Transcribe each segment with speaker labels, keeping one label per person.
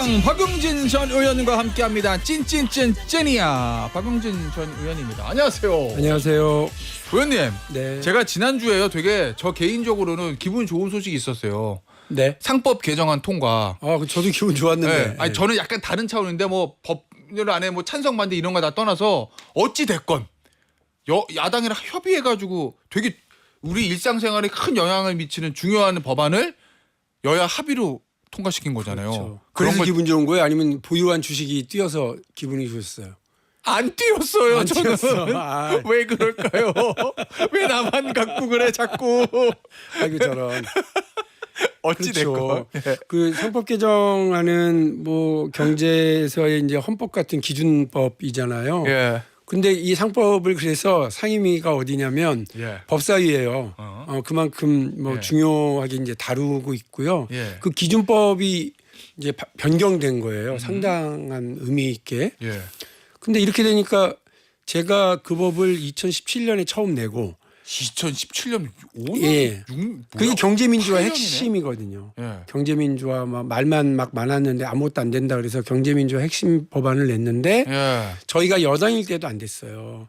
Speaker 1: 더불어민주당 박용진 전 의원과 함께합니다. 찐찐찐 찐이야. 박용진 전 의원입니다. 안녕하세요.
Speaker 2: 안녕하세요.
Speaker 1: 의원님,
Speaker 2: 네.
Speaker 1: 제가 지난 주에요 되게 저 개인적으로는 기분 좋은 소식이 있었어요.
Speaker 2: 네.
Speaker 1: 상법 개정안 통과.
Speaker 2: 아, 그 저도 기분 좋았는데.
Speaker 1: 네. 아니 저는 약간 다른 차원인데 뭐 법률 안에 뭐 찬성 반대 이런 거 다 떠나서 어찌 됐건 여 야당이랑 협의해 가지고 되게 우리 일상생활에 큰 영향을 미치는 중요한 법안을 여야 합의로 통과시킨 거잖아요.
Speaker 2: 그렇죠.
Speaker 1: 그런
Speaker 2: 그래서
Speaker 1: 걸
Speaker 2: 기분 좋은 거예요? 아니면 보유한 주식이 뛰어서 기분이 좋았어요?
Speaker 1: 안 띄웠어요.
Speaker 2: 안
Speaker 1: 저는
Speaker 2: 뛰었어. 아.
Speaker 1: 왜 그럴까요? 왜 나만 갖고 그래 자꾸
Speaker 2: 아이고 저런.
Speaker 1: 어찌
Speaker 2: 그렇죠.
Speaker 1: 됐건. 예.
Speaker 2: 그 상법 개정안은 뭐 경제에서의 이제 헌법 같은 기준법이잖아요.
Speaker 1: 예.
Speaker 2: 근데 이 상법을 그래서 상임위가 어디냐면
Speaker 1: 예.
Speaker 2: 법사위예요.
Speaker 1: 어.
Speaker 2: 어, 그만큼 뭐
Speaker 1: 예.
Speaker 2: 중요하게 이제 다루고 있고요.
Speaker 1: 예.
Speaker 2: 그 기준법이 이제 바- 변경된 거예요.
Speaker 1: 음.
Speaker 2: 상당한 의미 있게.
Speaker 1: 예.
Speaker 2: 근데 이렇게 되니까 제가 그 법을 2017년에 처음 내고
Speaker 1: 2017년 5년
Speaker 2: 예.
Speaker 1: 6,
Speaker 2: 그게 경제민주화
Speaker 1: 8년이네?
Speaker 2: 핵심이거든요.
Speaker 1: 예.
Speaker 2: 경제민주화 막 말만 막 많았는데 아무것도 안 된다 그래서 경제민주화 핵심 법안을 냈는데
Speaker 1: 예.
Speaker 2: 저희가 여당일 때도 안 됐어요.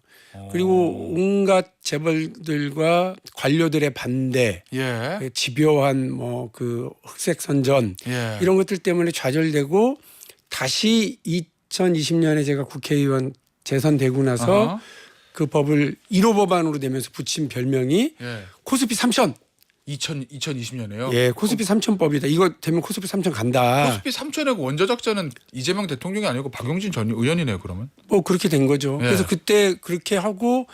Speaker 2: 그리고 온갖 재벌들과 관료들의 반대,
Speaker 1: 예.
Speaker 2: 집요한 뭐 그 흑색 선전
Speaker 1: 예.
Speaker 2: 이런 것들 때문에 좌절되고 다시 2020년에 제가 국회의원 재선되고 나서
Speaker 1: 어허.
Speaker 2: 그 법을 1호 법안으로 되면서 붙인 별명이
Speaker 1: 예.
Speaker 2: 코스피 3천.
Speaker 1: 2000 2020년에요.
Speaker 2: 예, 코스피 3천 법이다. 이거 되면 코스피 3천 간다.
Speaker 1: 코스피 3천하고 원저작자는 이재명 대통령이 아니고 박용진 전 의원이네요. 그러면.
Speaker 2: 뭐 그렇게 된 거죠.
Speaker 1: 예.
Speaker 2: 그래서 그때 그렇게 하고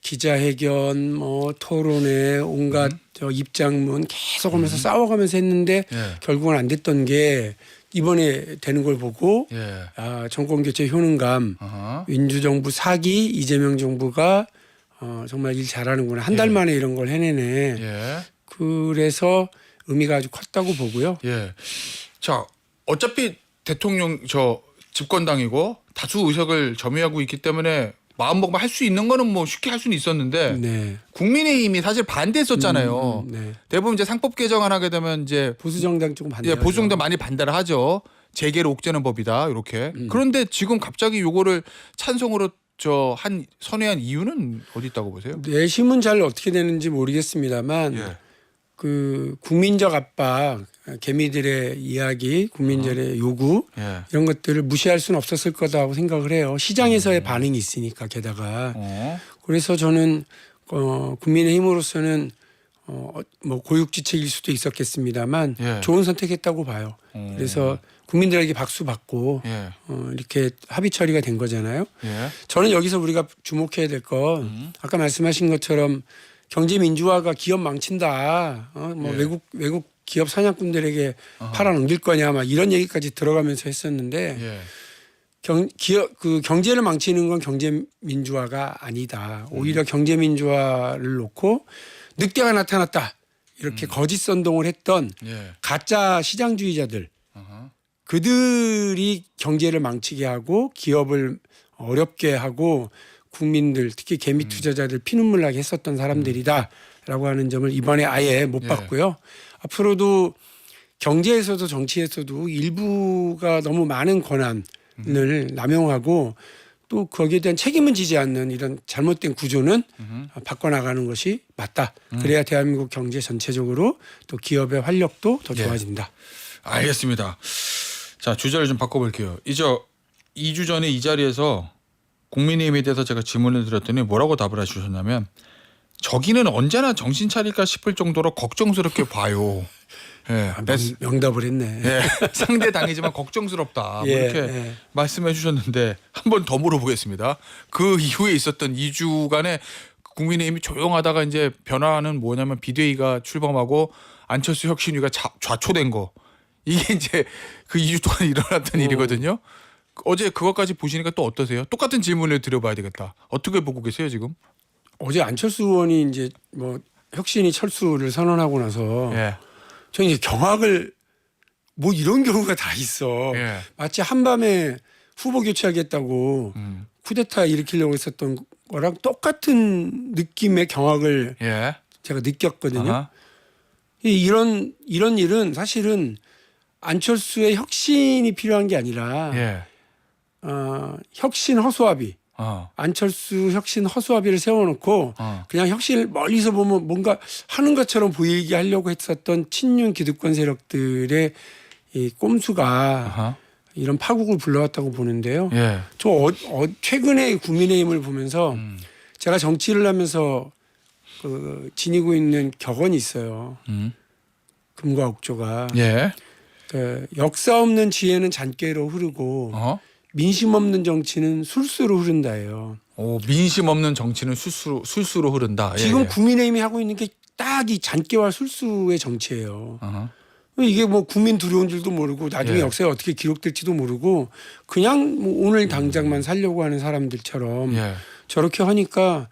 Speaker 2: 기자회견, 뭐 토론회, 온갖
Speaker 1: 음.
Speaker 2: 저 입장문 계속 하면서 싸워가면서 했는데
Speaker 1: 예.
Speaker 2: 결국은 안 됐던 게 이번에 되는 걸 보고
Speaker 1: 예.
Speaker 2: 아, 정권 교체 효능감,
Speaker 1: 어허.
Speaker 2: 민주정부 사기, 이재명 정부가 어, 정말 일 잘하는구나. 한달
Speaker 1: 예.
Speaker 2: 만에 이런 걸 해내네.
Speaker 1: 예.
Speaker 2: 그래서 의미가 아주 컸다고 보고요.
Speaker 1: 예. 자, 어차피 대통령 저 집권당이고 다수 의석을 점유하고 있기 때문에 마음 먹으면 할 수 있는 거는 뭐 쉽게 할 수는 있었는데
Speaker 2: 네.
Speaker 1: 국민의힘이 사실 반대했었잖아요.
Speaker 2: 음, 네.
Speaker 1: 대부분 이제 상법 개정안 하게 되면 이제
Speaker 2: 보수 정당 조금 반대.
Speaker 1: 예, 보수 정당 많이 반대를 하죠. 재계를 옥죄는 법이다 이렇게.
Speaker 2: 음.
Speaker 1: 그런데 지금 갑자기 요거를 찬성으로 저 한 선회한 이유는 어디 있다고 보세요?
Speaker 2: 내심은 잘 어떻게 되는지 모르겠습니다만
Speaker 1: 예.
Speaker 2: 그 국민적 압박, 개미들의 이야기, 국민들의 요구
Speaker 1: 예.
Speaker 2: 이런 것들을 무시할 수는 없었을 거다고 생각을 해요. 시장에서의 반응이 있으니까 게다가
Speaker 1: 어.
Speaker 2: 그래서 저는 어, 국민의힘으로서는 어, 뭐 고육지책일 수도 있었겠습니다만
Speaker 1: 예.
Speaker 2: 좋은 선택했다고 봐요.
Speaker 1: 어.
Speaker 2: 그래서 국민들에게 박수 받고
Speaker 1: 예.
Speaker 2: 어, 이렇게 합의 처리가 된 거잖아요.
Speaker 1: 예.
Speaker 2: 저는 여기서 우리가 주목해야 될건
Speaker 1: 음.
Speaker 2: 아까 말씀하신 것처럼 경제 민주화가 기업 망친다. 어, 뭐
Speaker 1: 예.
Speaker 2: 외국 외국 기업 사냥꾼들에게
Speaker 1: 어허.
Speaker 2: 팔아넘길 거냐 막 이런 얘기까지 들어가면서 했었는데
Speaker 1: 예.
Speaker 2: 경 기업 그 경제를 망치는 건 경제 민주화가 아니다. 오히려 경제 민주화를 놓고 늑대가 나타났다. 이렇게 거짓 선동을 했던
Speaker 1: 예.
Speaker 2: 가짜 시장주의자들
Speaker 1: 어허.
Speaker 2: 그들이 경제를 망치게 하고 기업을 어렵게 하고 국민들 특히 개미
Speaker 1: 음.
Speaker 2: 투자자들 피눈물 나게 했었던 사람들이다라고 하는 점을 이번에 아예 못
Speaker 1: 예.
Speaker 2: 봤고요. 앞으로도 경제에서도 정치에서도 일부가 너무 많은 권한을
Speaker 1: 음.
Speaker 2: 남용하고 또 거기에 대한 책임을 지지 않는 이런 잘못된 구조는
Speaker 1: 음흠.
Speaker 2: 바꿔나가는 것이 맞다. 그래야 대한민국 경제 전체적으로 또 기업의 활력도 더
Speaker 1: 예.
Speaker 2: 좋아진다.
Speaker 1: 알겠습니다. 자 주제를 좀 바꿔볼게요. 이제 2주 전에 이 자리에서 국민의힘에 대해서 제가 질문을 드렸더니 뭐라고 답을 해주셨냐면 저기는 언제나 정신 차릴까 싶을 정도로 걱정스럽게 봐요. 예,
Speaker 2: 아,
Speaker 1: 내-
Speaker 2: 명, 명답을 했네.
Speaker 1: 예, 상대 당이지만 걱정스럽다. 뭐
Speaker 2: 예,
Speaker 1: 이렇게
Speaker 2: 예.
Speaker 1: 말씀해 주셨는데 한 번 더 물어보겠습니다. 그 이후에 있었던 2주간의 국민의힘이 조용하다가 이제 변화는 뭐냐면 비대위가 출범하고 안철수 혁신위가 자- 좌초된 거. 이게 이제 그 2주 동안 일어났던
Speaker 2: 어.
Speaker 1: 일이거든요. 어제 그것까지 보시니까 또 어떠세요? 똑같은 질문을 드려봐야 되겠다. 어떻게 보고 계세요 지금?
Speaker 2: 어제 안철수 의원이 이제 뭐 혁신이 철수를 선언하고 나서
Speaker 1: 예,
Speaker 2: 저는 이제 경악을 뭐 이런 경우가 다 있어.
Speaker 1: 예,
Speaker 2: 마치 한밤에 후보 교체하겠다고
Speaker 1: 음,
Speaker 2: 쿠데타 일으키려고 했었던 거랑 똑같은 느낌의 경악을
Speaker 1: 예,
Speaker 2: 제가 느꼈거든요.
Speaker 1: 아하,
Speaker 2: 이 이런 이런 일은 사실은 안철수의 혁신이 필요한 게 아니라
Speaker 1: 예.
Speaker 2: 어, 혁신 허수아비
Speaker 1: 어.
Speaker 2: 안철수 혁신 허수아비를 세워놓고
Speaker 1: 어.
Speaker 2: 그냥 혁신을 멀리서 보면 뭔가 하는 것처럼 보이게 하려고 했었던 친윤 기득권 세력들의 이 꼼수가
Speaker 1: 아하.
Speaker 2: 이런 파국을 불러왔다고 보는데요.
Speaker 1: 예.
Speaker 2: 저 어, 어, 최근에 국민의힘을 보면서
Speaker 1: 음.
Speaker 2: 제가 정치를 하면서 그 지니고 있는 격언이 있어요.
Speaker 1: 음.
Speaker 2: 금과 옥조가
Speaker 1: 예.
Speaker 2: 그 역사 없는 지혜는 잔꾀로 흐르고
Speaker 1: 어.
Speaker 2: 민심 없는 정치는 술수로 흐른다예요.
Speaker 1: 오, 민심 없는 정치는 술수로 술수로 흐른다. 예,
Speaker 2: 지금
Speaker 1: 예.
Speaker 2: 국민의힘이 하고 있는 게 딱 이 잔꾀와 술수의 정치예요.
Speaker 1: 어허.
Speaker 2: 이게 뭐 국민 두려운 줄도 모르고 나중에
Speaker 1: 예.
Speaker 2: 역사에 어떻게 기록될지도 모르고 그냥 뭐 오늘 당장만 살려고 하는 사람들처럼
Speaker 1: 예.
Speaker 2: 저렇게 하니까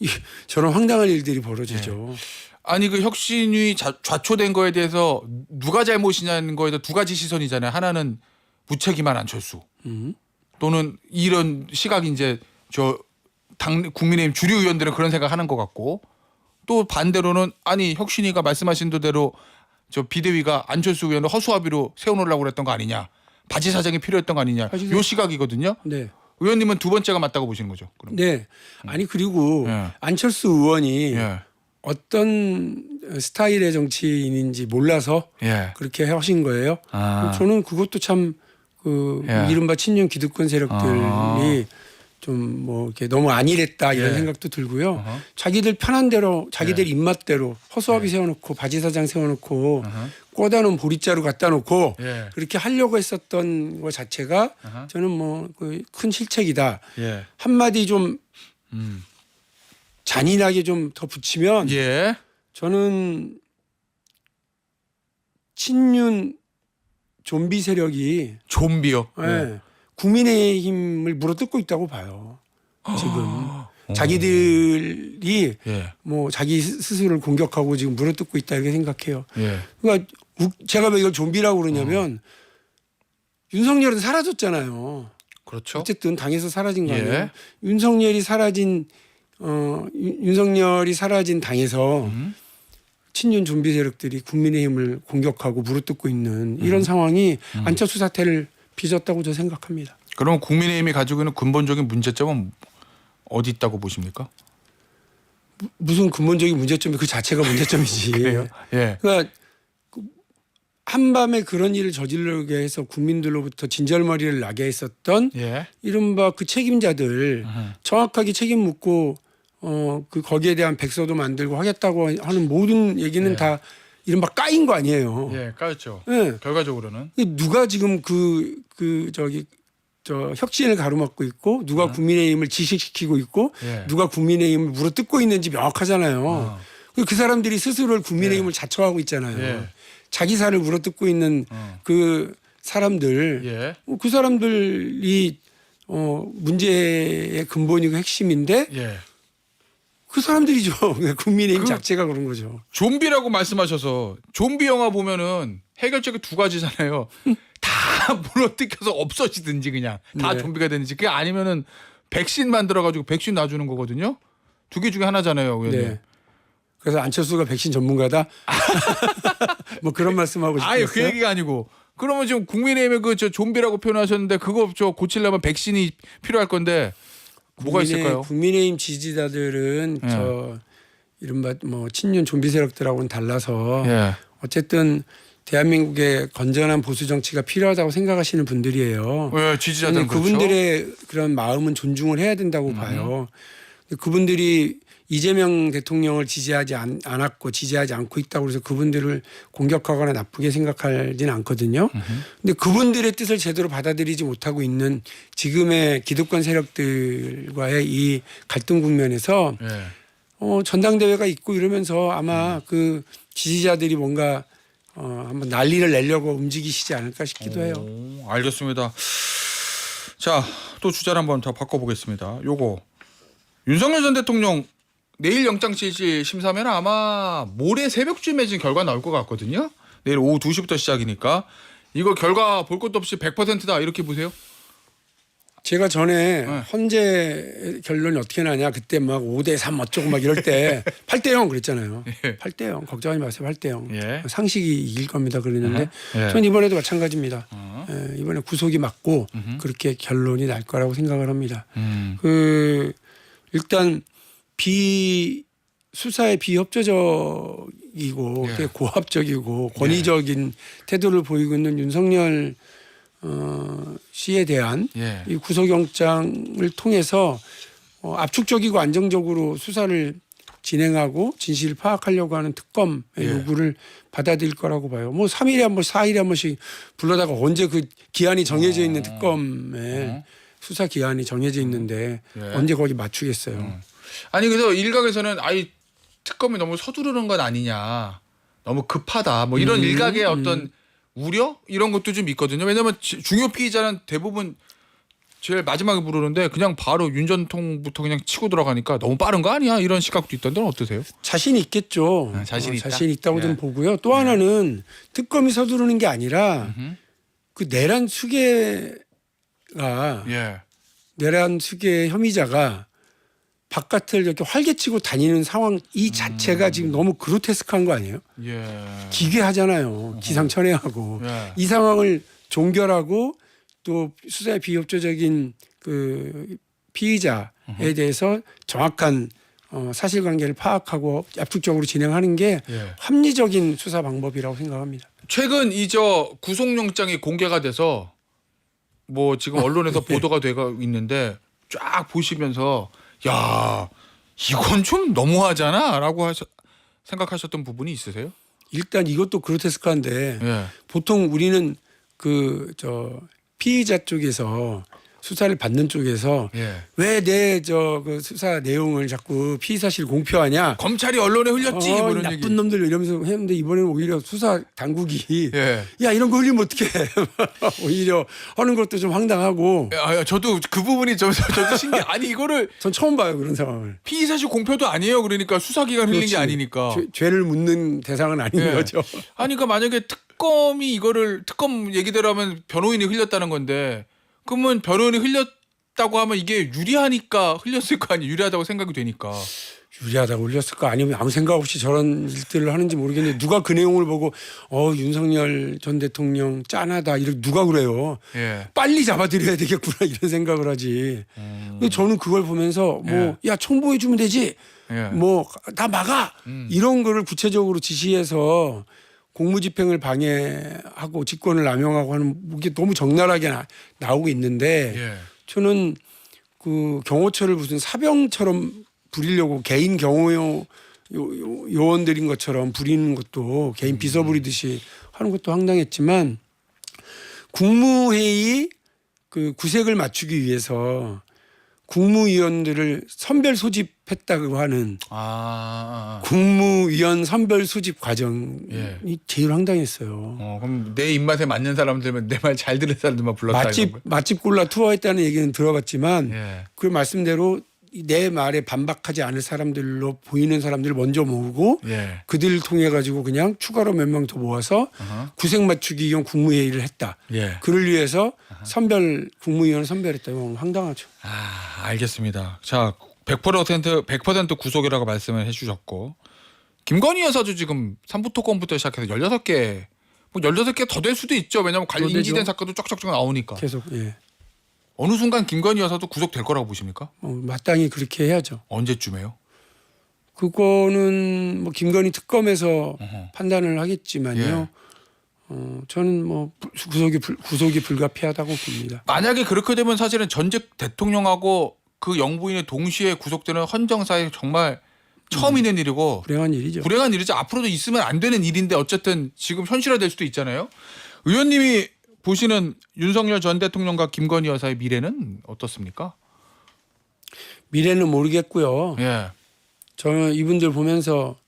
Speaker 2: 이- 저런 황당한 일들이 벌어지죠.
Speaker 1: 아니 그 혁신이 자, 좌초된 거에 대해서 누가 잘못이냐는 거에서 두 가지 시선이잖아요. 하나는 무책임한 안철수
Speaker 2: 음.
Speaker 1: 또는 이런 시각이 이제 저 당 국민의힘 주류 의원들은 그런 생각하는 것 같고 또 반대로는 아니 혁신이가 말씀하신 대로 저 비대위가 안철수 의원을 허수아비로 세워놓으려고 그랬던 거 아니냐 바지 사장이 필요했던 거 아니냐
Speaker 2: 바지
Speaker 1: 요 시각이거든요.
Speaker 2: 네.
Speaker 1: 의원님은 두 번째가 맞다고 보시는 거죠. 그럼
Speaker 2: 네. 아니 그리고
Speaker 1: 예.
Speaker 2: 안철수 의원이
Speaker 1: 예.
Speaker 2: 어떤 스타일의 정치인인지 몰라서
Speaker 1: 예.
Speaker 2: 그렇게 하신 거예요.
Speaker 1: 아.
Speaker 2: 저는 그것도 참 그
Speaker 1: 예.
Speaker 2: 이른바 친윤 기득권 세력들이
Speaker 1: 아.
Speaker 2: 좀 뭐 이렇게 너무 안일했다 이런
Speaker 1: 예.
Speaker 2: 생각도 들고요.
Speaker 1: 어허.
Speaker 2: 자기들 편한 대로 자기들
Speaker 1: 예.
Speaker 2: 입맛대로 허수아비 세워놓고 바지 사장 세워놓고
Speaker 1: 어허.
Speaker 2: 꽂아 놓은 보리자루 갖다 놓고
Speaker 1: 예.
Speaker 2: 그렇게 하려고 했었던 것 자체가
Speaker 1: 어허.
Speaker 2: 저는 뭐 큰 실책이다.
Speaker 1: 예.
Speaker 2: 한마디 좀
Speaker 1: 음.
Speaker 2: 잔인하게 좀 더 붙이면
Speaker 1: 예.
Speaker 2: 저는 친윤 좀비 세력이
Speaker 1: 좀비요.
Speaker 2: 예, 국민의힘을 물어뜯고 있다고 봐요. 지금
Speaker 1: 어.
Speaker 2: 자기들이
Speaker 1: 예.
Speaker 2: 뭐 자기 스- 스스로를 공격하고 지금 물어뜯고 있다 이렇게 생각해요.
Speaker 1: 예.
Speaker 2: 그러니까 우- 제가 왜 이걸 좀비라고 그러냐면 윤석열은 사라졌잖아요.
Speaker 1: 그렇죠.
Speaker 2: 어쨌든 당에서 사라진 거 아니에요.
Speaker 1: 예.
Speaker 2: 윤석열이 사라진 어 윤- 윤석열이 사라진 당에서
Speaker 1: 음.
Speaker 2: 친윤 좀비 세력들이 국민의힘을 공격하고 물어뜯고 있는
Speaker 1: 음.
Speaker 2: 이런 상황이 안철수 사태를 빚었다고 저 생각합니다.
Speaker 1: 그럼 국민의힘이 가지고 있는 근본적인 문제점은 어디 있다고 보십니까?
Speaker 2: 무슨 근본적인 문제점이 그 자체가 문제점이지.
Speaker 1: 예.
Speaker 2: 그러니까 그 한밤에 그런 일을 저지르게 해서 국민들로부터 진절머리를 나게 했었던
Speaker 1: 예.
Speaker 2: 이른바 그 책임자들
Speaker 1: 음.
Speaker 2: 정확하게 책임 묻고 어 그 거기에 대한 백서도 만들고 하겠다고 하는 모든 얘기는
Speaker 1: 예.
Speaker 2: 다 이른바 까인 거 아니에요.
Speaker 1: 예, 까였죠.
Speaker 2: 예.
Speaker 1: 결과적으로는
Speaker 2: 누가 지금 그 그 저기 저 혁신을 가로막고 있고 누가 국민의힘을 지식시키고 있고
Speaker 1: 음. 예.
Speaker 2: 누가 국민의힘을 물어뜯고 있는지 명확하잖아요.
Speaker 1: 어.
Speaker 2: 그 사람들이 스스로를 국민의힘을 자처하고 있잖아요.
Speaker 1: 예.
Speaker 2: 자기 살을 물어뜯고 있는
Speaker 1: 어.
Speaker 2: 그 사람들
Speaker 1: 예.
Speaker 2: 어, 그 사람들이 어 문제의 근본이고 핵심인데
Speaker 1: 예.
Speaker 2: 그 사람들이죠. 국민의힘
Speaker 1: 그-
Speaker 2: 자체가 그런 거죠.
Speaker 1: 좀비라고 말씀하셔서 좀비 영화 보면은 해결책이 두 가지잖아요. 다 물어뜯겨서 없어지든지 그냥 다
Speaker 2: 네.
Speaker 1: 좀비가 되는지 그게 아니면은 백신 만들어 가지고 백신 놔주는 거거든요. 두 개 중에 하나잖아요, 의원님.
Speaker 2: 네. 그래서 안철수가 백신 전문가다. 뭐 그런 말씀하고 싶어요.
Speaker 1: 아예 그 얘기가 아니고 그러면 지금 국민의힘의 그 저 좀비라고 표현하셨는데 그거 저 고치려면 백신이 필요할 건데 뭐가 있을까요?
Speaker 2: 국민의힘 지지자들은
Speaker 1: 예.
Speaker 2: 저 이른바 뭐 친윤 좀비 세력들하고는 달라서
Speaker 1: 예.
Speaker 2: 어쨌든 대한민국의 건전한 보수 정치가 필요하다고 생각하시는 분들이에요.
Speaker 1: 예, 지지자들은
Speaker 2: 저는
Speaker 1: 그렇죠.
Speaker 2: 그분들의 그런 마음은 존중을 해야 된다고 봐요. 그분들이 이재명 대통령을 지지하지 않, 않았고 지지하지 않고 있다고 해서 그분들을 공격하거나 나쁘게 생각하지는 않거든요. 근데 그분들의 뜻을 제대로 받아들이지 못하고 있는 지금의 기득권 세력들과의 이 갈등 국면에서
Speaker 1: 예.
Speaker 2: 어, 전당대회가 있고 이러면서 아마 그 지지자들이 뭔가 어, 한번 난리를 내려고 움직이시지 않을까 싶기도 해요.
Speaker 1: 오, 알겠습니다. 자, 또 주제를 한번 더 바꿔보겠습니다. 요거 윤석열 전 대통령 내일 영장 실시 심사면 아마 모레 새벽쯤에 지금 결과 나올 것 같거든요. 내일 오후 2시부터 시작이니까 이거 결과 볼 것도 없이 100%다 이렇게 보세요.
Speaker 2: 제가 전에
Speaker 1: 네.
Speaker 2: 헌재 결론이 어떻게 나냐 그때 막 5대 3 어쩌고 막 이럴 때 8대 0 그랬잖아요.
Speaker 1: 예.
Speaker 2: 8대 0 걱정하지 마세요. 8대 0.
Speaker 1: 예.
Speaker 2: 상식이 이길 겁니다. 그랬는데
Speaker 1: 예.
Speaker 2: 전 이번에도 마찬가지입니다.
Speaker 1: 어.
Speaker 2: 예, 이번에 구속이 맞고
Speaker 1: 음흠.
Speaker 2: 그렇게 결론이 날 거라고 생각을 합니다.
Speaker 1: 음.
Speaker 2: 그 일단 비 수사에 비협조적이고
Speaker 1: 예.
Speaker 2: 고압적이고 권위적인 태도를 보이고 있는 윤석열 어, 씨에 대한
Speaker 1: 예.
Speaker 2: 이 구속영장을 통해서 어, 압축적이고 안정적으로 수사를 진행하고 진실을 파악하려고 하는 특검의
Speaker 1: 예.
Speaker 2: 요구를 받아들일 거라고 봐요. 뭐 3일에 한 번, 4일에 한 번씩 불러다가 언제 그 기한이 정해져 있는 특검에
Speaker 1: 어.
Speaker 2: 수사 기한이 정해져 있는데
Speaker 1: 예.
Speaker 2: 언제 거기 맞추겠어요.
Speaker 1: 음. 아니 그래서 일각에서는 아이 특검이 너무 서두르는 건 아니냐, 너무 급하다, 뭐 이런
Speaker 2: 음,
Speaker 1: 일각의
Speaker 2: 음.
Speaker 1: 어떤 우려 이런 것도 좀 있거든요. 왜냐하면 지- 중요 피의자는 대부분 제일 마지막에 부르는데 그냥 바로 윤전통부터 그냥 치고 들어가니까 너무 빠른 거 아니야? 이런 시각도 있던데 어떠세요?
Speaker 2: 자신 있겠죠.
Speaker 1: 아, 자신
Speaker 2: 어,
Speaker 1: 있다?
Speaker 2: 자신 있다고
Speaker 1: 예.
Speaker 2: 좀 보고요. 또 하나는 특검이 서두르는 게 아니라. 그 내란 수계 가
Speaker 1: 예.
Speaker 2: 내란 수계 혐의자가 바깥을 이렇게 활개치고 다니는 상황 이 자체가 지금 너무 그로테스크한 거 아니에요?
Speaker 1: 예.
Speaker 2: 기괴하잖아요. 기상천외하고
Speaker 1: 예.
Speaker 2: 이 상황을 종결하고 또 수사의 비협조적인 그 피의자에 대해서 정확한 어, 사실관계를 파악하고 압축적으로 진행하는 게
Speaker 1: 예.
Speaker 2: 합리적인 수사 방법이라고 생각합니다.
Speaker 1: 최근 이 저 구속영장이 공개가 돼서 뭐 지금 언론에서 보도가 되고 있는데 쫙 보시면서 야 이건 좀 너무하잖아라고 하셔, 생각하셨던 부분이 있으세요?
Speaker 2: 일단 이것도 그로테스크한데
Speaker 1: 예.
Speaker 2: 보통 우리는 그 저 피의자 쪽에서 수사를 받는 쪽에서
Speaker 1: 예.
Speaker 2: 왜내 저 그 수사 내용을 자꾸 피의 사실 공표하냐?
Speaker 1: 검찰이 언론에 흘렸지
Speaker 2: 어, 뭐이
Speaker 1: 이런
Speaker 2: 나쁜
Speaker 1: 얘기.
Speaker 2: 놈들 이러면서 했는데 이번에는 오히려 수사 당국이
Speaker 1: 예.
Speaker 2: 야 이런 거 흘리면 어떡해 오히려 하는 것도 좀 황당하고
Speaker 1: 아, 저도 그 부분이 저, 저- 저도 신기해. 아니 이거를
Speaker 2: 전 처음 봐요 그런 상황을
Speaker 1: 피의 사실 공표도 아니에요. 그러니까 수사기관 흘린 게
Speaker 2: 그렇지.
Speaker 1: 아니니까.
Speaker 2: 죄, 죄를 묻는 대상은 아닌
Speaker 1: 예.
Speaker 2: 거죠
Speaker 1: 아니 그러니까 만약에 특검이 이거를 특검 얘기대로 하면 변호인이 흘렸다는 건데 그러면 변호인이 흘렸다고 하면 이게 유리하니까 흘렸을 거 아니에요. 유리하다고 생각이 되니까.
Speaker 2: 유리하다고 올렸을 거 아니면 아무 생각 없이 저런 일들을 하는지 모르겠는데 누가 그 내용을 보고 어 윤석열 전 대통령 짠하다 이렇게 누가 그래요
Speaker 1: 예.
Speaker 2: 빨리 잡아들여야 되겠구나 이런 생각을 하지
Speaker 1: 음.
Speaker 2: 근데 저는 그걸 보면서 뭐야 청구해 주면 되지
Speaker 1: 예.
Speaker 2: 뭐다 막아
Speaker 1: 음.
Speaker 2: 이런 거를 구체적으로 지시해서 공무집행을 방해하고 직권을 남용하고 하는 이게 너무 적나라하게 나, 나오고 있는데
Speaker 1: 예.
Speaker 2: 저는 그 경호처를 무슨 사병처럼 부리려고 개인 경호요 요, 요, 요 원들인 것처럼 부리는 것도 개인 비서 부리듯이 하는 것도 황당했지만 국무회의 그 구색을 맞추기 위해서 국무위원들을 선별 소집했다고 하는
Speaker 1: 아.
Speaker 2: 국무위원 선별 소집 과정이
Speaker 1: 예.
Speaker 2: 제일 황당했어요.
Speaker 1: 어, 그럼 내 입맛에 맞는 사람들면 내말 잘 들은 사람들만 불렀다
Speaker 2: 맛집
Speaker 1: 이런
Speaker 2: 맛집 골라 투어했다는 얘기는 들어봤지만
Speaker 1: 거. 예.
Speaker 2: 그 말씀대로 내 말에 반박하지 않을 사람들로 보이는 사람들을 먼저 모으고
Speaker 1: 예.
Speaker 2: 그들을 통해 가지고 그냥 추가로 몇 명 더 모아서
Speaker 1: 어허.
Speaker 2: 구색 맞추기 위한 국무회의를 했다.
Speaker 1: 예.
Speaker 2: 그를 위해서 선별 국무위원을 선별했다. 이건 황당하죠.
Speaker 1: 아, 알겠습니다. 자, 100% 100% 구속이라고 말씀을 해 주셨고 김건희 여사도 지금 삼부토건부터 시작해서 16개 뭐 16개 더 될 수도 있죠. 왜냐면 관련. 인지된 사건도 쫙쫙쫙 나오니까.
Speaker 2: 계속 예.
Speaker 1: 어느 순간 김건희 여사도 구속될 거라고 보십니까?
Speaker 2: 어, 마땅히 그렇게 해야죠.
Speaker 1: 언제쯤에요?
Speaker 2: 그거는 뭐 김건희 특검에서
Speaker 1: 어허.
Speaker 2: 판단을 하겠지만요.
Speaker 1: 예.
Speaker 2: 어, 저는 뭐 불- 구속이 불- 구속이 불가피하다고 봅니다.
Speaker 1: 만약에 그렇게 되면 사실은 전직 대통령하고 그 영부인이 동시에 구속되는 헌정사에 정말 처음 있는 일이고
Speaker 2: 불행한 일이죠.
Speaker 1: 불행한 일이죠. 앞으로도 있으면 안 되는 일인데 어쨌든 지금 현실화될 수도 있잖아요. 의원님이 보시는 윤석열 전 대통령과 김건희 여사의 미래는 어떻습니까?
Speaker 2: 미래는 모르겠고요.
Speaker 1: 예.
Speaker 2: 저는 이분들 보면서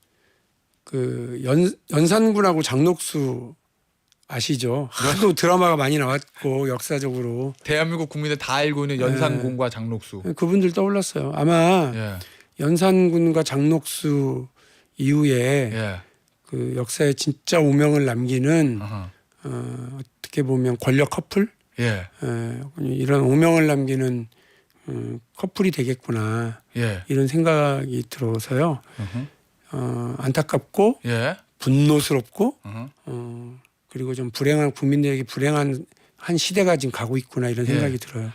Speaker 2: 그 연, 연산군하고 장녹수 아시죠? 하도 드라마가 많이 나왔고 역사적으로
Speaker 1: 대한민국 국민들 다 알고 있는 연산군과 장록수.
Speaker 2: 그분들 떠올랐어요. 아마
Speaker 1: 예.
Speaker 2: 연산군과 장녹수 이후에
Speaker 1: 예.
Speaker 2: 그 역사에 진짜 오명을 남기는
Speaker 1: 어허.
Speaker 2: 어, 어떻게 보면 권력 커플
Speaker 1: 예.
Speaker 2: 에, 이런 오명을 남기는 음, 커플이 되겠구나
Speaker 1: 예.
Speaker 2: 이런 생각이 들어서요. 어, 안타깝고
Speaker 1: 예.
Speaker 2: 분노스럽고. 어, 그리고 좀 불행한 국민들에게 불행한 한 시대가 지금 가고 있구나 이런
Speaker 1: 예.
Speaker 2: 생각이 들어요.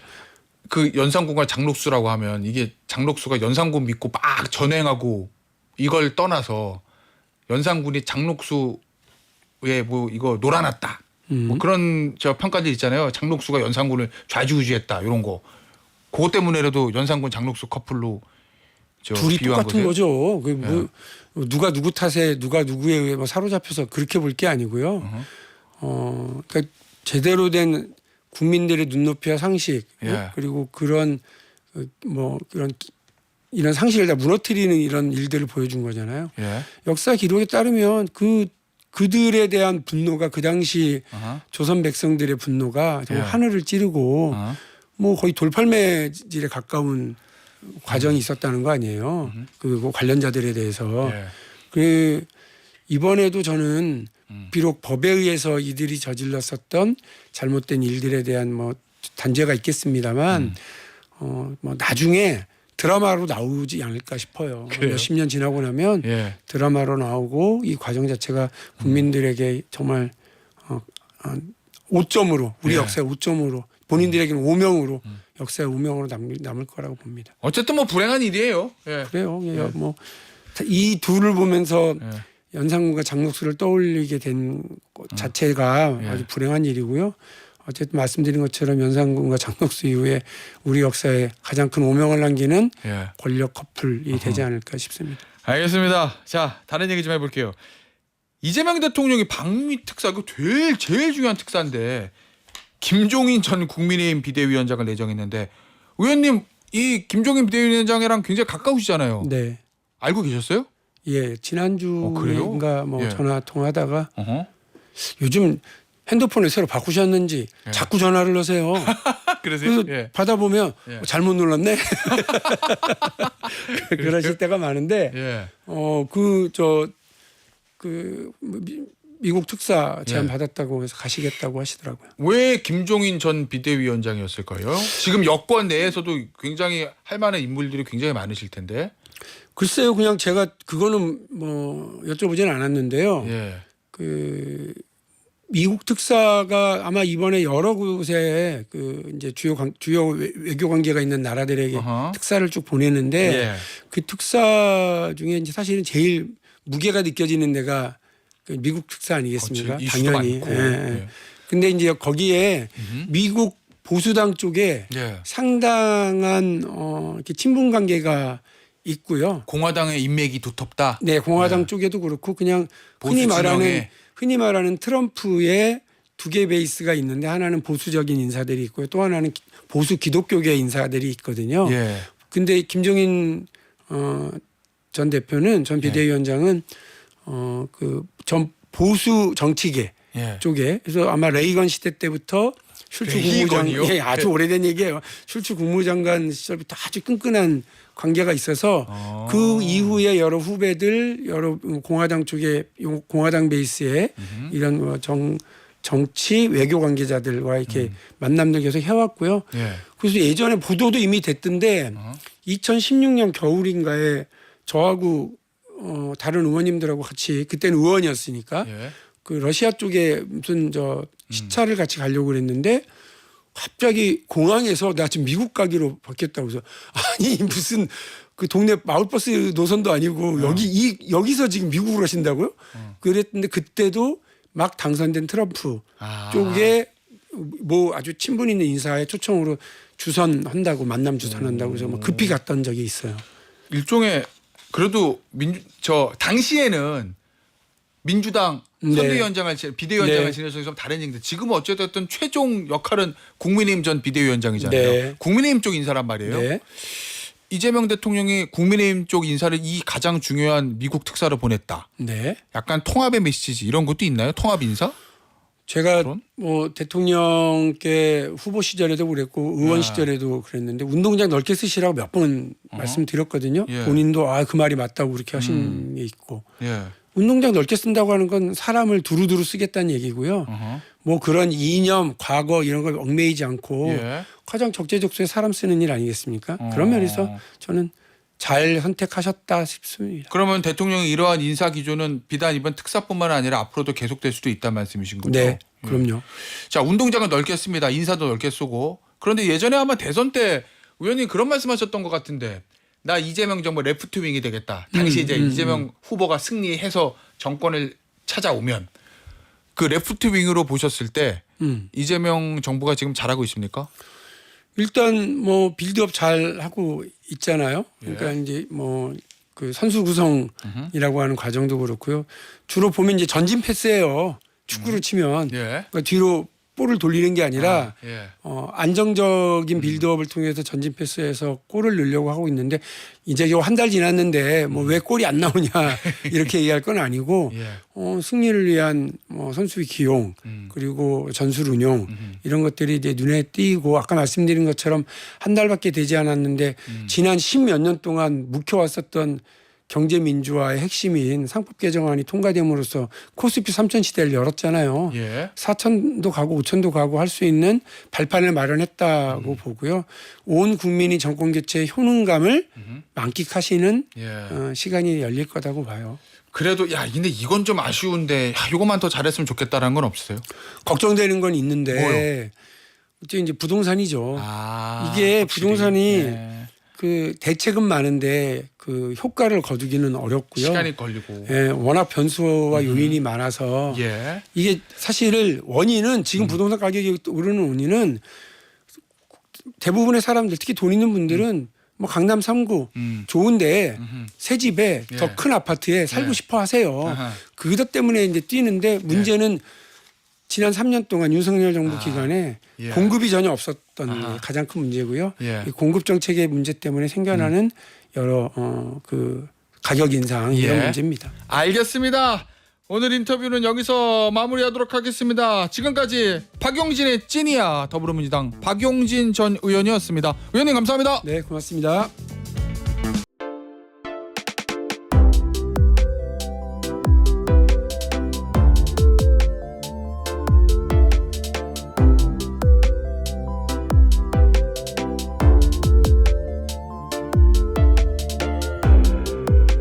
Speaker 1: 그 연산군과 장록수라고 하면 이게 장록수가 연산군 믿고 막 전행하고 이걸 떠나서 연산군이 장록수 에뭐 이거 놀아놨다.
Speaker 2: 음.
Speaker 1: 뭐 그런 저 평가들 있잖아요. 장록수가 연산군을 좌지우지했다 이런 거. 그것 때문에라도 연산군 장록수 커플로 저
Speaker 2: 둘이
Speaker 1: 비유한
Speaker 2: 똑같은? 거죠. 그 뭐, 누가 누구 탓에 누가 누구에 의해 뭐 사로잡혀서 그렇게 볼 게 아니고요.
Speaker 1: 어허.
Speaker 2: 어, 그러니까 제대로 된 국민들의 눈높이와 상식
Speaker 1: 예.
Speaker 2: 어? 그리고 그런 어, 뭐 그런 기- 이런 상식을 다 무너뜨리는 이런 일들을 보여준 거잖아요.
Speaker 1: 예.
Speaker 2: 역사 기록에 따르면 그 그들에 대한 분노가 그 당시
Speaker 1: 어허.
Speaker 2: 조선 백성들의 분노가 정말
Speaker 1: 예.
Speaker 2: 하늘을 찌르고
Speaker 1: 어허.
Speaker 2: 뭐 거의 돌팔매질에 가까운 과정이 있었다는 거 아니에요. 그리고 관련자들에 대해서
Speaker 1: 예.
Speaker 2: 그 이번에도 저는
Speaker 1: 음.
Speaker 2: 비록 법에 의해서 이들이 저질렀었던 잘못된 일들에 대한 뭐 단죄가 있겠습니다만
Speaker 1: 음.
Speaker 2: 어뭐 나중에 드라마로 나오지 않을까 싶어요.
Speaker 1: 그래요?
Speaker 2: 몇십 년 지나고 나면
Speaker 1: 예.
Speaker 2: 드라마로 나오고 이 과정 자체가 국민들에게 정말 어, 어, 오점으로 우리
Speaker 1: 예.
Speaker 2: 역사의 오점으로 본인들에게는 오명으로 역사의 오명으로 남, 남을 거라고 봅니다.
Speaker 1: 어쨌든 뭐 불행한 일이에요. 예.
Speaker 2: 그래요. 예,
Speaker 1: 예.
Speaker 2: 뭐이 둘을 보면서
Speaker 1: 예.
Speaker 2: 연상군과 장록수를 떠올리게 된 것 자체가
Speaker 1: 예.
Speaker 2: 아주 불행한 일이고요. 어쨌든 말씀드린 것처럼 연상군과 장록수 이후에 우리 역사에 가장 큰 오명을 남기는
Speaker 1: 예.
Speaker 2: 권력 커플이 되지 않을까 싶습니다.
Speaker 1: 알겠습니다. 자, 다른 얘기 좀 해볼게요. 이재명 대통령이 방미 특사 그 제일 제일 중요한 특사인데 김종인 전 국민의힘 비대위원장을 내정했는데 의원님 이 김종인 비대위원장이랑 굉장히 가까우시잖아요.
Speaker 2: 네.
Speaker 1: 알고 계셨어요?
Speaker 2: 예,
Speaker 1: 어?
Speaker 2: 지난주인가 뭐
Speaker 1: 예.
Speaker 2: 전화 통하다가
Speaker 1: 어허.
Speaker 2: 요즘 핸드폰을 새로 바꾸셨는지
Speaker 1: 예.
Speaker 2: 자꾸 전화를 하세요.
Speaker 1: 그러세요?
Speaker 2: 그래서
Speaker 1: 예.
Speaker 2: 받아보면
Speaker 1: 예.
Speaker 2: 어, 잘못 눌렀네. 그러실 때가 많은데
Speaker 1: 예.
Speaker 2: 어 그 저 그 미국 특사 제안
Speaker 1: 예.
Speaker 2: 받았다고 해서 가시겠다고 하시더라고요.
Speaker 1: 왜 김종인 전 비대위원장이었을까요? 지금 여권 내에서도 굉장히 할 만한 인물들이 굉장히 많으실 텐데.
Speaker 2: 글쎄요, 그냥 제가 그거는 뭐 여쭤보지는 않았는데요.
Speaker 1: 예.
Speaker 2: 그 미국 특사가 아마 이번에 여러 곳에 그 이제 주요 관, 주요 외- 외교 관계가 있는 나라들에게
Speaker 1: 어허.
Speaker 2: 특사를 쭉 보내는데
Speaker 1: 예.
Speaker 2: 그 특사 중에 이제 사실은 제일 무게가 느껴지는 데가 그 미국 특사 아니겠습니까?
Speaker 1: 그렇지. 이슈도
Speaker 2: 당연히.
Speaker 1: 많고.
Speaker 2: 예, 예.
Speaker 1: 예.
Speaker 2: 근데 이제 거기에
Speaker 1: 음흠.
Speaker 2: 미국 보수당 쪽에
Speaker 1: 예.
Speaker 2: 상당한 어 이렇게 친분 관계가 있고요.
Speaker 1: 공화당의 인맥이 두텁다.
Speaker 2: 네, 공화당
Speaker 1: 네.
Speaker 2: 쪽에도 그렇고 그냥
Speaker 1: 보수
Speaker 2: 흔히 말하는. 흔히 말하는 트럼프의 두 개 베이스가 있는데 하나는 보수적인 인사들이 있고요. 또 하나는 기- 보수 기독교계 인사들이 있거든요.
Speaker 1: 예.
Speaker 2: 근데 김종인 어, 전 대표는 전
Speaker 1: 네.
Speaker 2: 비대위원장은 어, 그전 보수 정치계
Speaker 1: 예.
Speaker 2: 쪽에 그래서 아마 레이건 시대 때부터 슐츠 국무장
Speaker 1: 레이건이요?
Speaker 2: 예, 아주 오래된 얘기예요. 슐츠 국무장관 시절부터 아주 끈끈한 관계가 있어서
Speaker 1: 어.
Speaker 2: 그 이후에 여러 후배들 여러 공화당 쪽에 요- 공화당 베이스의
Speaker 1: 음흠.
Speaker 2: 이런 뭐정 정치 외교 관계자들과 이렇게
Speaker 1: 음.
Speaker 2: 만남도 계속 해왔고요.
Speaker 1: 예.
Speaker 2: 그래서 예전에 보도도 이미 됐던데
Speaker 1: 어.
Speaker 2: 2016년 겨울인가에 저하고 어, 다른 의원님들하고 같이 그때는 의원이었으니까
Speaker 1: 예.
Speaker 2: 그 러시아 쪽에 무슨 저 시차를 같이 가려고 그랬는데 갑자기 공항에서 나 지금 미국 가기로 바뀌었다고 해서 아니 무슨 그 동네 마을버스 노선도 아니고 여기 이 여기서 지금 미국으로 가신다고요? 그랬는데 그때도 막 당선된 트럼프
Speaker 1: 아.
Speaker 2: 쪽에 뭐 아주 친분 있는 인사의 초청으로 주선한다고 만남 주선한다고 해서 뭐 급히 갔던 적이 있어요.
Speaker 1: 일종의 그래도 민주 저 당시에는 민주당
Speaker 2: 네.
Speaker 1: 선대위원장을 지- 비대위원장을
Speaker 2: 네.
Speaker 1: 지내서 좀 다른 얘기인데 지금은 어쨌든 최종 역할은 국민의힘 전 비대위원장이잖아요.
Speaker 2: 네.
Speaker 1: 국민의힘 쪽 인사란 말이에요.
Speaker 2: 네.
Speaker 1: 이재명 대통령이 국민의힘 쪽 인사를 이 가장 중요한 미국 특사로 보냈다.
Speaker 2: 네.
Speaker 1: 약간 통합의 메시지 이런 것도 있나요? 통합 인사?
Speaker 2: 제가
Speaker 1: 그런?
Speaker 2: 뭐 대통령께 후보 시절에도 그랬고 의원
Speaker 1: 아.
Speaker 2: 시절에도 그랬는데 운동장 넓게 쓰시라고 몇번
Speaker 1: 어허.
Speaker 2: 말씀드렸거든요.
Speaker 1: 예.
Speaker 2: 본인도 아 그 말이 맞다고 그렇게 하신 게 있고
Speaker 1: 예.
Speaker 2: 운동장 넓게 쓴다고 하는 건 사람을 두루두루 쓰겠다는 얘기고요.
Speaker 1: 어허.
Speaker 2: 뭐 그런 이념, 과거 이런 걸 얽매이지 않고
Speaker 1: 예.
Speaker 2: 가장 적재적소에 사람 쓰는 일 아니겠습니까?
Speaker 1: 어.
Speaker 2: 그런 면에서 저는 잘 선택하셨다 싶습니다.
Speaker 1: 그러면 대통령의 이러한 인사 기조는 비단 이번 특사뿐만 아니라 앞으로도 계속될 수도 있다는 말씀이신 거죠?
Speaker 2: 네,
Speaker 1: 예.
Speaker 2: 그럼요.
Speaker 1: 자 운동장은 넓게 씁니다. 인사도 넓게 쏘고. 그런데 예전에 아마 대선 때 의원님 그런 말씀하셨던 것 같은데 나 이재명 정부 레프트 윙이 되겠다. 당시
Speaker 2: 음,
Speaker 1: 이제
Speaker 2: 음,
Speaker 1: 이재명 후보가 승리해서 정권을 찾아오면 그 레프트 윙으로 보셨을 때
Speaker 2: 음.
Speaker 1: 이재명 정부가 지금 잘하고 있습니까?
Speaker 2: 일단 뭐 빌드업 잘 하고 있잖아요. 그러니까 이제 뭐 그 선수 구성이라고 하는 과정도 그렇고요. 주로 보면 이제 전진 패스예요. 축구로 치면
Speaker 1: 예.
Speaker 2: 그러니까 뒤로 볼을 돌리는 게 아니라
Speaker 1: 아, 예.
Speaker 2: 어, 안정적인 빌드업을 통해서 전진 패스해서 골을 넣으려고 하고 있는데 이제 한달 지났는데 뭐 왜 골이 안 나오냐 이렇게 얘기할 건 아니고
Speaker 1: 예.
Speaker 2: 어, 승리를 위한 뭐 선수의 기용
Speaker 1: 음.
Speaker 2: 그리고 전술 운용
Speaker 1: 음.
Speaker 2: 이런 것들이 이제 눈에 띄고 아까 말씀드린 것처럼 한 달밖에 되지 않았는데
Speaker 1: 음.
Speaker 2: 지난 십몇 년 동안 묵혀왔었던 경제 민주화의 핵심인 상법 개정안이 통과됨으로써 코스피 3천 시대를 열었잖아요.
Speaker 1: 예.
Speaker 2: 4천도 가고 5천도 가고 할 수 있는 발판을 마련했다고
Speaker 1: 음.
Speaker 2: 보고요. 온 국민이 정권 교체의 효능감을
Speaker 1: 음.
Speaker 2: 만끽하시는
Speaker 1: 예.
Speaker 2: 어, 시간이 열릴 거라고 봐요.
Speaker 1: 그래도 야 근데 이건 좀 아쉬운데 야, 이거만 더 잘했으면 좋겠다라는 건 없으세요?
Speaker 2: 걱정되는 건 있는데
Speaker 1: 뭐요?
Speaker 2: 어째 이제 부동산이죠.
Speaker 1: 아
Speaker 2: 이게
Speaker 1: 확실히.
Speaker 2: 부동산이
Speaker 1: 예.
Speaker 2: 그 대책은 많은데 그 효과를 거두기는 어렵고요.
Speaker 1: 시간이 걸리고
Speaker 2: 예, 워낙 변수와 요인이 많아서
Speaker 1: 예.
Speaker 2: 이게 사실을 원인은 지금 부동산 가격이 오르는 원인은 대부분의 사람들 특히 돈 있는 분들은 뭐 강남 3구
Speaker 1: 음.
Speaker 2: 좋은데
Speaker 1: 음흠.
Speaker 2: 새 집에
Speaker 1: 예.
Speaker 2: 더 큰 아파트에 살고
Speaker 1: 예.
Speaker 2: 싶어 하세요.
Speaker 1: 아하.
Speaker 2: 그것 때문에 이제 뛰는데 문제는 지난 3년 동안 윤석열 정부
Speaker 1: 아,
Speaker 2: 기간에
Speaker 1: 예.
Speaker 2: 공급이 전혀 없었던
Speaker 1: 아하.
Speaker 2: 게 가장 큰 문제고요.
Speaker 1: 예. 음.
Speaker 2: 이 공급 정책의 문제 때문에 생겨나는 여러 어, 그 가격 인상 이런
Speaker 1: 예.
Speaker 2: 문제입니다.
Speaker 1: 알겠습니다. 오늘 인터뷰는 여기서 마무리하도록 하겠습니다. 지금까지 박용진의 찐이야 더불어민주당 박용진 전 의원이었습니다. 의원님 감사합니다.
Speaker 2: 네, 고맙습니다.